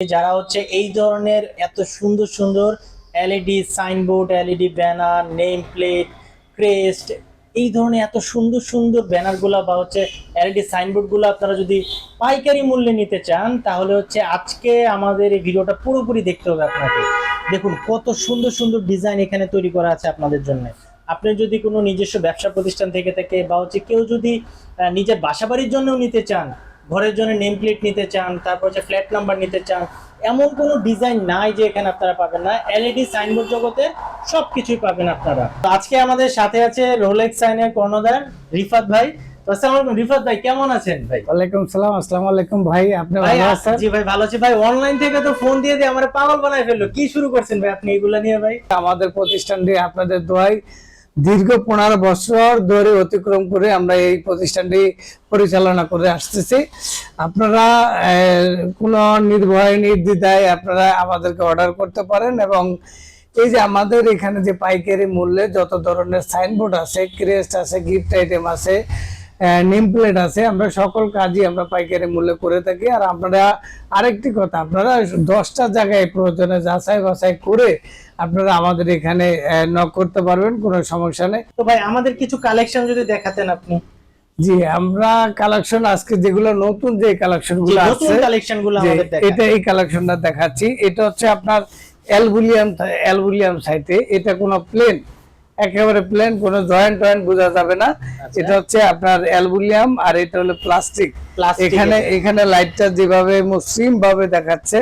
যারা হচ্ছে এই ধরনের এত সুন্দর সুন্দর LED signboard, LED banner name plate crest, এই ধরনের এত সুন্দর সুন্দর ব্যানারগুলো বা হচ্ছে এলইডি সাইনবোর্ডগুলো আপনারা যদি পাইকারি মূল্যে নিতে চান, তাহলে হচ্ছে আজকে আমাদের এই ভিডিওটা পুরোপুরি দেখতে হবে আপনাকে। দেখুন, কত সুন্দর সুন্দর ডিজাইন এখানে তৈরি করা আছে আপনাদের জন্য। আপনি যদি কোনো নিজস্ব ব্যবসা প্রতিষ্ঠান থেকে থেকে বা হচ্ছে কেউ যদি নিজের বাসাবাড়ির জন্যও নিতে চান ঘরের জন্য নেম প্লেট নিতে চান তারপর হচ্ছে ফ্ল্যাট নাম্বার নিতে চান এমন কোনো ডিজাইন নাই যে এখানে আপনারা পাবেন না। এলইডি সাইনবোর্ড জগতে সব কিছুই পাবেন আপনারা। আজকে আমাদের সাথে আছে রোলেক্স সাইনের কর্ণধার রিফাত ভাই। রিফাত ভাই কেমন আছেন ভাই? ওয়ালাইকুম সালাম আসসালামু আলাইকুম ভাই আপনি ভাই ভালো আছেন? জি ভাই ভালো আছি ভাই। অনলাইন থেকে তো ফোন দিয়ে দিয়ে আমার পাগল বানাই ফেলল। কি শুরু করছেন ভাই আপনি এগুলা নিয়ে ভাই? আমাদের প্রতিষ্ঠানটি আপনাদের দোয়াই দীর্ঘ পনেরো বছর ধরে অতিক্রম করে আমরা এই প্রতিষ্ঠানটি পরিচালনা করে আসতেছি। আপনারা কোন নির্ভয়, নির্দ্বিধায় আপনারা আমাদেরকে অর্ডার করতে পারেন এবং এই যে আমাদের এখানে যে পাইকারি মূল্যে যত ধরনের সাইনবোর্ড আছে ক্রেস্ট আছে গিফট আইটেম আছে নেম প্লেট আছে। আমরা সকল কাজই আমরা পাইকারি মূল্যে করে থাকি। আর আপনারা আরেকটি কথা আপনারা দশটা জায়গায় প্রয়োজনে যাচাই বাছাই করে আপনারা আমাদের এখানে নক করতে পারবেন কোনো সমস্যা নেই। তো ভাই আমাদের কিছু কালেকশন যদি দেখাতেন আপনি। জি আমরা কালেকশন আজকে যেগুলো নতুন যে কালেকশনগুলো আছে কালেকশনগুলো এটা এই কালেকশনটা দেখাচ্ছি। এটা হচ্ছে আপনার অ্যালবুলিয়াম অ্যালবুলিয়াম সাইটে এটা কোনো প্লেন একেবারে প্লেন কোনো জয়েন্ট টয়েন্ট বোঝা যাবে না। আচ্ছা। এটা হচ্ছে আপনার অ্যালবুলিয়াম আর এটা হলো প্লাস্টিক এখানে। এখানে লাইটটা যেভাবে মসৃণ ভাবে দেখাচ্ছে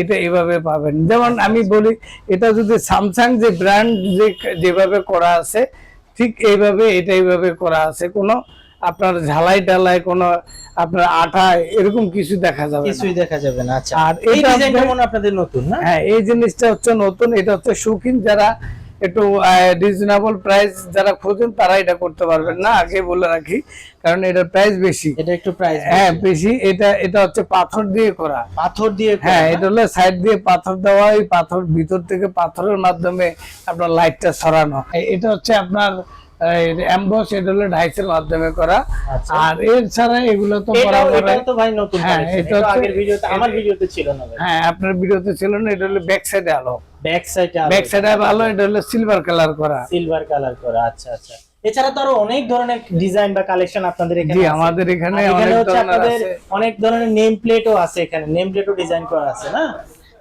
এটা এভাবে পাবেন। যেমন আমি বলি এটা যদি স্যামসাং যে ব্র্যান্ড যে যেভাবে করা আছে ঠিক এইভাবে এটা এইভাবে করা আছে। কোনো আপনার ঝালাই টালাই কোনো আপনার আঠা এরকম কিছু দেখা যাবে। কিছুই দেখা যাবে না। আচ্ছা। আর এই ডিজাইনটা মনে আপনাদের নতুন না? হ্যাঁ এই জিনিসটা হচ্ছে নতুন। এটা হচ্ছে শৌখিন যারা একটু রিজনেবল প্রাইস যারা খোঁজেন তারা এটা করতে পারবেন না আগে বলে রাখি কারণ এটার প্রাইস বেশি। এটা একটু প্রাইস হ্যাঁ বেশি এটা এটা হচ্ছে পাথর দিয়ে করা। পাথর দিয়ে হ্যাঁ এটা হলো সাইড দিয়ে পাথর দেওয়া এই পাথর ভিতর থেকে পাথরের মাধ্যমে আপনার লাইটটা সরানো। এটা হচ্ছে আপনার অ্যাম্বস এটা হলো ডাইসের মাধ্যমে করা। আচ্ছা। আর এর ছাড়া এগুলো তো এটাও তো ভাই নতুন হ্যাঁ, এটা এটা আগের ভিডিওতে আমার ভিডিওতে ছিল না হ্যাঁ আপনার ভিডিওতে ছিল না এটা হলো ব্যাক সাইডে আলো। ব্যাক সাইডে ব্যাক সাইডে ভালো এটা হলো সিলভার কালার করা। সিলভার কালার করা আচ্ছা আচ্ছা। এছাড়া তো আরও অনেক ধরনের ডিজাইন বা কালেকশন আপনাদের এখানে জি আমাদের এখানে অনেক ধরনের নেম আছে। অনেক ধরনের নেম প্লেটও আছে এখানে। নেম প্লেটও ডিজাইন করা আছে না?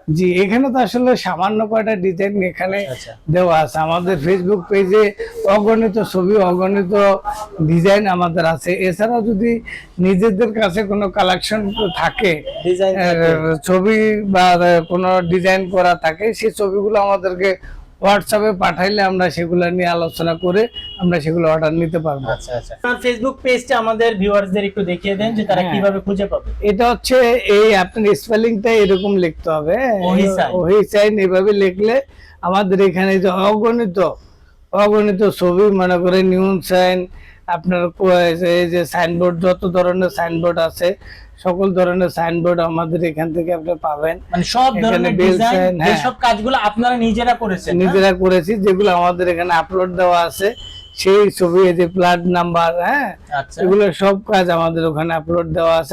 জি এখানে তো আসলে সামান্য কয়টা ডিজাইন এখানে আচ্ছা। দেওয়া আছে। আমাদের ফেসবুক পেজে অগণিত ছবি অগণিত ডিজাইন আমাদের আছে। এছাড়া যদি নিজেদের কাছে কোনো কালেকশন থাকে ছবি বা কোনো ডিজাইন করা থাকে সেই ছবিগুলো আমাদেরকে হোয়াটসঅ্যাপে পাঠাইলে আমরা সেগুলো নিয়ে আলোচনা করে আমরা সেগুলো অর্ডার নিতে পারব আচ্ছা আচ্ছা আপনার ফেসবুক পেজটা আমাদের ভিউয়ারদের একটু দেখিয়ে দেন যে তারা হ্যাঁ। কীভাবে খুঁজে পাবে এটা হচ্ছে এই আপনার স্পেলিংটা এরকম লিখতে হবে। ওহিসাইন এভাবে লিখলে আমাদের এখানে যে অগণিত অগণিত ছবি মনে করে নিউন সাইন আপনার এই যে সাইনবোর্ড যত ধরনের সাইনবোর্ড আছে সকল ধরনের সাইনবোর্ড আমাদের এখান থেকে আপনি পাবেন। মানে সব ধরনের ডিজাইন হ্যাঁ। সব কাজগুলো আপনারা নিজেরা করেছেন নিজেরা করেছি যেগুলো আমাদের এখানে আপলোড দেওয়া আছে সেই ছবি এই যে প্লাট নাম্বার হ্যাঁ? আচ্ছা। এগুলো সব কাজ আমাদের ওখানে আপলোড দেওয়া আছে।